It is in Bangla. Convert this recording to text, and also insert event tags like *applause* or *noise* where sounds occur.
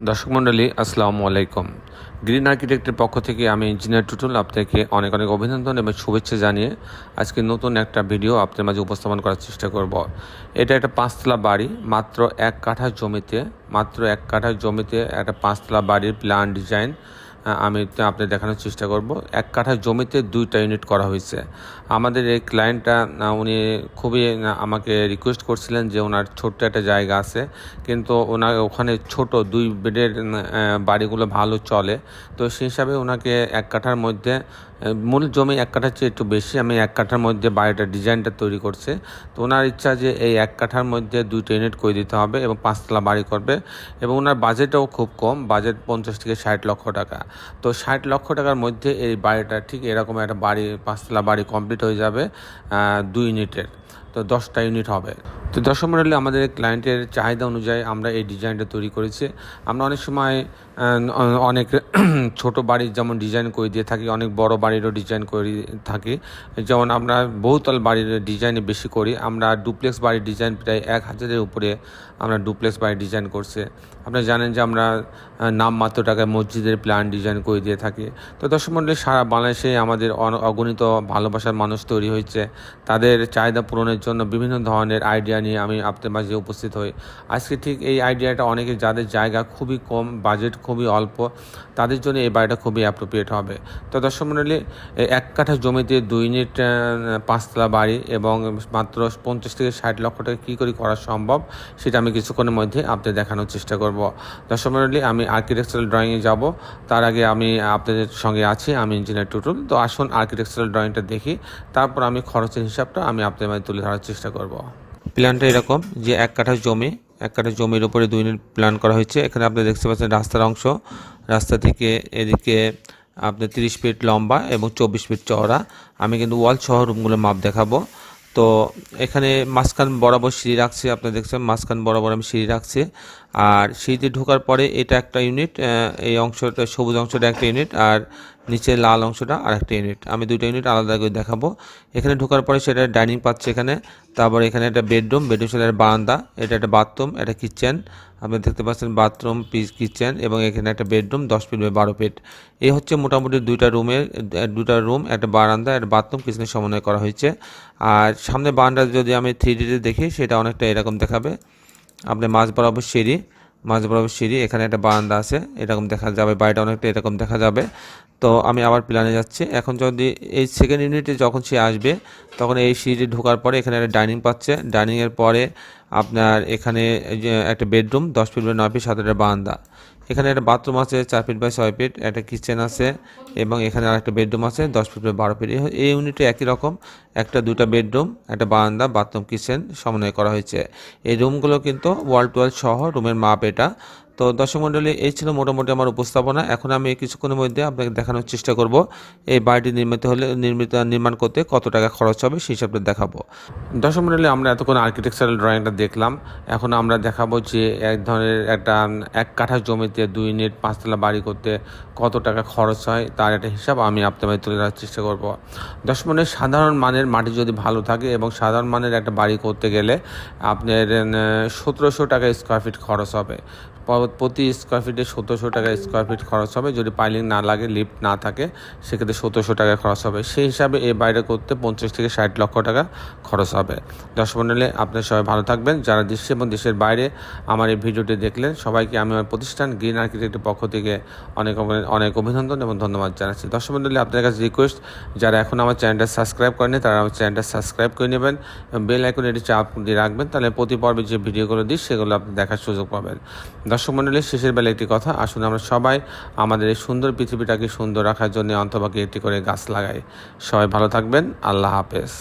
দর্শক মণ্ডলী, আসসালামু আলাইকুম। গ্রিন আর্কিটেক্টের পক্ষ থেকে আমি ইঞ্জিনিয়ার টুটুল আপনাকে অনেক অনেক অভিনন্দন এবং শুভেচ্ছা জানিয়ে আজকে নতুন একটা ভিডিও আপনার মাঝে উপস্থাপন করার চেষ্টা করব। এটা একটা পাঁচতলা বাড়ি, মাত্র এক কাঠা জমিতে, মাত্র এক কাঠা জমিতে একটা পাঁচতলা বাড়ির প্ল্যান ডিজাইন আমি আপনাদের দেখানোর চেষ্টা করব। এক কাঠা জমিতে দুইটা ইউনিট করা হয়েছে। আমাদের এই ক্লায়েন্টটা উনি খুবই আমাকে রিকোয়েস্ট করছিলেন যে ওনার ছোট্ট একটা জায়গা আছে। কিন্তু ওনার ওখানে ছোট দুই বেডের বাড়িগুলো ভালো চলে। তো সেই হিসাবে ওনাকে এক কাঠার মধ্যে মূল জমি এক কাঠার চেয়ে একটু বেশি। আমি এক কাঠার মধ্যে বাড়িটা ডিজাইনটা তৈরি করছে। তো ওনার ইচ্ছা যে এই এক কাঠার মধ্যে দুইটা ইউনিট করে দিতে হবে এবং পাঁচতলা বাড়ি করবে। এবং ওনার বাজেটও খুব কম। বাজেট পঞ্চাশ থেকে ষাট লক্ষ টাকা। তো ষাট লক্ষ টাকার মধ্যে এই বাড়িটা ঠিক এরকম একটা বাড়ি, পাঁচতলা বাড়ি কমপ্লিট হয়ে যাবে দুই ইউনিটের তো দশটা ইউনিট হবে। তো দশম মডেলে আমাদের ক্লায়েন্টের চাহিদা অনুযায়ী আমরা এই ডিজাইনটা তৈরি করেছি। আমরা অনেক সময় অনেক *clears throat* ছোট বাড়ির যেমন ডিজাইন করে দিয়ে থাকি, অনেক বড় বাড়িরও ডিজাইন করে থাকি। যেমন আমরা বহুতল বাড়ির ডিজাইন বেশি করি। আমরা ডুপ্লেক্স বাড়ির ডিজাইন প্রায় এক হাজারের উপরে আমরা ডুপ্লেক্স বাড়ির ডিজাইন করছে। আপনারা জানেন যে আমরা নামমাত্র টাকায় মসজিদের প্ল্যান ডিজাইন করে দিয়ে থাকি। তো দর্শক মণ্ডলী সারা বাংলাদেশে আমাদের অগণিত ভালোবাসার মানুষ তৈরি হয়েছে। তাদের চাহিদা পূরণের জন্য বিভিন্ন ধরনের আইডিয়া নিয়ে আমি আপনাদের মাঝে উপস্থিত হই। আজকে ঠিক এই আইডিয়াটা অনেকে যাদের জায়গা খুবই কম বাজেট খুবই অল্প, তাদের জন্য এই বাড়িটা খুবই অ্যাপ্রোপ্রিয়েট হবে। তো দর্শক মণ্ডলী এক কাঠা জমিতে দুই ইউনিট পাঁচতলা বাড়ি এবং মাত্র পঞ্চাশ থেকে ষাট লক্ষ টাকা কী করে করা সম্ভব, সেটা আমি কিছুক্ষণের মধ্যে আপনাদের দেখানোর চেষ্টা করব। দর্শক মণ্ডলী আমি আর্কিটেকচারাল ড্রয়িংয়ে যাব। তার আগে আমি আপনাদের সঙ্গে আছি, আমি ইঞ্জিনিয়ার টুটুল। তো আসুন আর্কিটেকচারাল ড্রয়িংটা দেখি। তারপর আমি খরচের হিসাবটা আমি আপনাদের তুলে ধরার চেষ্টা করব। প্ল্যানটা এরকম যে এক কাঠা জমি, এক কাঠা জমির উপরে দুই ইউনিট প্ল্যান করা হয়েছে। এখানে আপনি দেখতে পাচ্ছেন রাস্তার অংশ। রাস্তা থেকে এদিকে আপনার তিরিশ ফিট লম্বা এবং চব্বিশ ফিট চওড়া। আমি কিন্তু ওয়াল সহ রুমগুলোর মাপ দেখাবো। তো এখানে মাঝখান বরাবর সিঁড়ি রাখছি, আপনি দেখছেন মাঝখান বরাবর আমি সিঁড়ি রাখছি। আর সিঁড়িতে ঢোকার পরে এটা একটা ইউনিট এই অংশটা সবুজ অংশটা একটা ইউনিট। আর নিচে লাল অংশটা আর একটা ইউনিট। আমি দুটো ইউনিট আলাদা করে দেখাবো। এখানে ঢোকার পরে সেটা ডাইনিং পাচ্ছে এখানে। তারপরে এখানে একটা বেডরুম। বেডরুম একটা বারান্দা। এটা একটা বাথরুম একটা কিচেন। আপনি দেখতে পাচ্ছেন বাথরুম পিস কিচেন এবং এখানে একটা বেডরুম, দশ ফিট বাই বারো ফিট। এই হচ্ছে মোটামুটি দুইটা রুমের দুটা রুম, একটা বারান্দা, একটা বাথরুম কিচেনের সমন্বয় করা হয়েছে। আর সামনে বারান্দা যদি আমি থ্রি ডিতে দেখি, সেটা অনেকটা এরকম দেখাবে। আপনি মাঝ বরাবর সিঁড়ি মাঝ বরাবর সিঁড়ি, এখানে একটা বারান্দা আছে, এরকম দেখা যাবে, বাড়িটা অনেকটা এরকম দেখা যাবে। তো আমি আবার প্ল্যানে যাচ্ছি। এখন যদি এই সেকেন্ড ইউনিটে যখন সে আসবে, তখন এই সিঁড়ি ঢোকার পরে এখানে একটা ডাইনিং পাচ্ছে। ডাইনিংয়ের পরে আপনার এখানে একটা বেডরুম দশ ফিট বা নয় ফিট সাত একটা বারান্দা। এখানে একটা বাথরুম আছে, চার ফিট বাই ছয় ফিট একটা কিচেন আছে এবং এখানে আর একটা বেডরুম আছে, দশ ফিট বাই বারো ফিট এই- ইউনিটে একই রকম, একটা দুটা বেডরুম একটা বারান্দা বাথরুম কিচেন সমন্বয় করা হয়েছে। এই রুমগুলো কিন্তু ওয়াল টু ওয়াল সহ রুমের মাপ এটা। তো দর্শক মণ্ডলী এই ছিল মোটামুটি আমার উপস্থাপনা। এখন আমি কিছুক্ষণের মধ্যে আপনাকে দেখানোর চেষ্টা করব, এই বাড়িটি নির্মিত হলে, নির্মিত, নির্মাণ করতে কত টাকা খরচ হবে সেই হিসাবটা দেখাবো। দর্শক মণ্ডলী আমরা এতক্ষণ আর্কিটেকচারাল ড্রয়িংটা দেখলাম। এখন আমরা দেখাবো যে এক ধরনের একটা, এক কাঠা জমিতে দুই ইউনিট পাঁচতলা বাড়ি করতে কত টাকা খরচ হয়, তার একটা হিসাব আমি আপনাদের তুলে ধরার চেষ্টা করব। দশ মনের সাধারণ মানের মাটি যদি ভালো থাকে এবং সাধারণ মানের একটা বাড়ি করতে গেলে আপনার সতেরোশো টাকা স্কোয়ার ফিট খরচ হবে। প্রতি স্কোয়ার ফিটে সতেরোশো টাকা স্কোয়ার ফিট খরচ হবে। যদি পাইলিং না লাগে লিফট না থাকে, সেক্ষেত্রে সতেরোশো টাকা খরচ হবে। সেই হিসাবে এই বাইরে করতে পঞ্চাশ থেকে ষাট লক্ষ টাকা খরচ হবে। দশ মন্ডলে আপনার সবাই ভালো থাকবেন। যারা দেশে এবং দেশের বাইরে আমার এই ভিডিওটি দেখলেন, সবাইকে আমি আমার প্রতিষ্ঠান গ্রিন আর্কিটেক্টের পক্ষ থেকে অনেক অনেক- অভিনন্দন এবং ধন্যবাদ জানাচ্ছি। দর্শক মন্ডলী আপনার কাছে রিকোয়েস্ট যারা এখন আমার চ্যানেলটা সাবস্ক্রাইব করেনি তারা আমার চ্যানেলটা সাবস্ক্রাইব করে নেবেন বেল আইকন এটি চাপ দিয়ে রাখবেন। তাহলে প্রতি পর্বে যে ভিডিওগুলো দিই, সেগুলো আপনি দেখার সুযোগ পাবেন। দর্শক মন্ডলের শেষের বেলা একটি কথা। আসুন আমরা সবাই আমাদের এই সুন্দর পৃথিবীটাকে সুন্দর রাখার জন্য অন্তপাকে একটি করে গাছ লাগাই। সবাই ভালো থাকবেন। আল্লাহ হাফেজ।